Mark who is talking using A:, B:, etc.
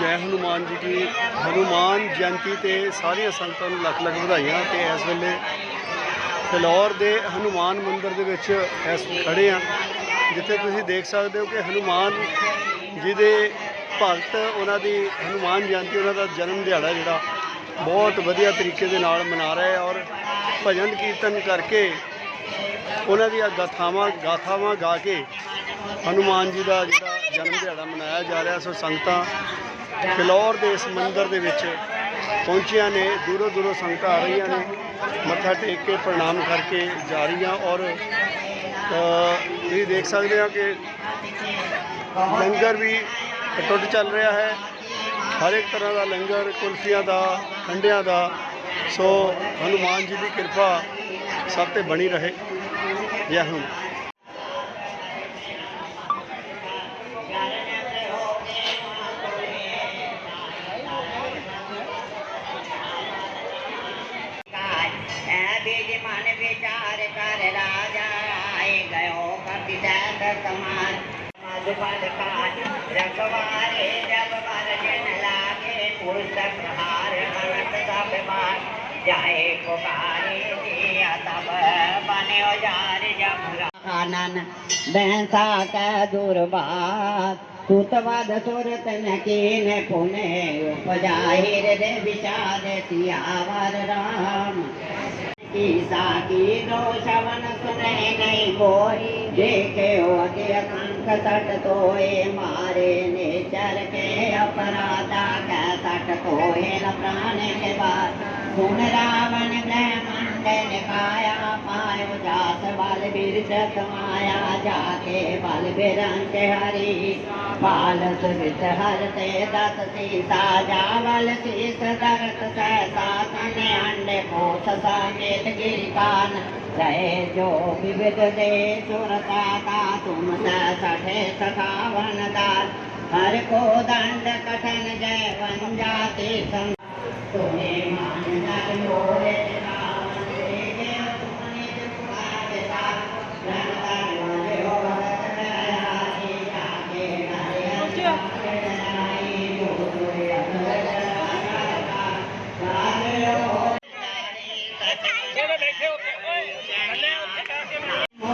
A: ਜੈ
B: ਹਨੂਮਾਨ ਜੀ ਦੀ ਹਨੂਮਾਨ ਜਯੰਤੀ ਤੇ ਸਾਰੀਆਂ ਸੰਗਤਾਂ ਨੂੰ ਲੱਖ ਲੱਖ ਵਧਾਈਆਂ ਤੇ ਇਸ ਵੇਲੇ ਫਿਲੌਰ ਦੇ ਹਨੂਮਾਨ ਮੰਦਿਰ ਦੇ ਵਿੱਚ ਇਸ ਖੜੇ ਆ ਜਿੱਥੇ ਤੁਸੀਂ ਦੇਖ ਸਕਦੇ ਹੋ ਕਿ ਹਨੂਮਾਨ ਜੀ ਦੇ ਭਗਤ, ਉਹਨਾਂ ਦੀ ਹਨੂਮਾਨ ਜਯੰਤੀ, ਉਹਨਾਂ ਦਾ ਜਨਮ ਦਿਹਾੜਾ ਜਿਹੜਾ ਬਹੁਤ ਵਧੀਆ ਤਰੀਕੇ ਦੇ ਨਾਲ ਮਨਾ ਰਹੇ ਆ ਔਰ ਭਜਨ ਕੀਰਤਨ ਕਰਕੇ ਉਹਨਾਂ ਦੀਆਂ ਗਾਥਾਵਾਂ ਗਾਥਾਵਾਂ ਗਾ ਕੇ ਹਨੂਮਾਨ ਜੀ ਦਾ ਜਿਹੜਾ ਜਨਮ ਦਿਹਾੜਾ ਮਨਾਇਆ ਜਾ ਰਿਹਾ, ਸੋ ਸੰਗਤਾਂ ਫਿਲੌਰ ਦੇ ਇਸ ਮੰਦਿਰ ਦੇ ਵਿੱਚ ਪਹੁੰਚੀਆਂ ਨੇ ਦੂਰੋਂ ਦੂਰੋਂ ਸੰਗਤਾਂ ਆ ਰਹੀਆਂ ਨੇ। ਮੱਥਾ ਟੇਕ ਕੇ ਪ੍ਰਣਾਮ ਕਰਕੇ ਜਾ ਰਹੀ ਹਾਂ ਔਰ ਤੁਸੀਂ ਦੇਖ ਸਕਦੇ ਹੋ ਕਿ ਲੰਗਰ ਵੀ ਟੁੱਟ ਚੱਲ ਰਿਹਾ ਹੈ। ਹਰ ਇੱਕ ਤਰ੍ਹਾਂ ਦਾ ਲੰਗਰ, ਕੁਲਫੀਆਂ ਦਾ ਠੰਡਿਆਂ ਦਾ। ਸੋ ਹਨੂਮਾਨ ਜੀ ਦੀ ਕਿਰਪਾ ਸਭ ਤੇ ਬਣੀ ਰਹੇ। ਜੈ
C: ਹਿੰਦ गयो कपि सैत समान मधुपद काज रखवारे जब बर जन लागे पुस्तक हार अनंत सब बार जाए पुकारे दिया तब बने जार जब आनन बैंसा कै दुर्बात सुतवद सुरत न कीन पुने उपजाहिर रे विषाद की दो शवन सुने नहीं कोई देखे ओके अंक सट तोए मारे नेचर के अपराधा कै सट कोए न प्राण के बाद सुन रावण ग्रह मंडन काया पायो जास बल बिरजत माया जाके बल बिरंक हरि बाल सुवित हरते दस सीता जावल शीस दरत सहसा तन अंड कोस समेत गिरिकान रहे जो विविध दे सुरता का तुम सठे सखावन दास हर को दंड कठन जय वन जाति तुम्हें मान नर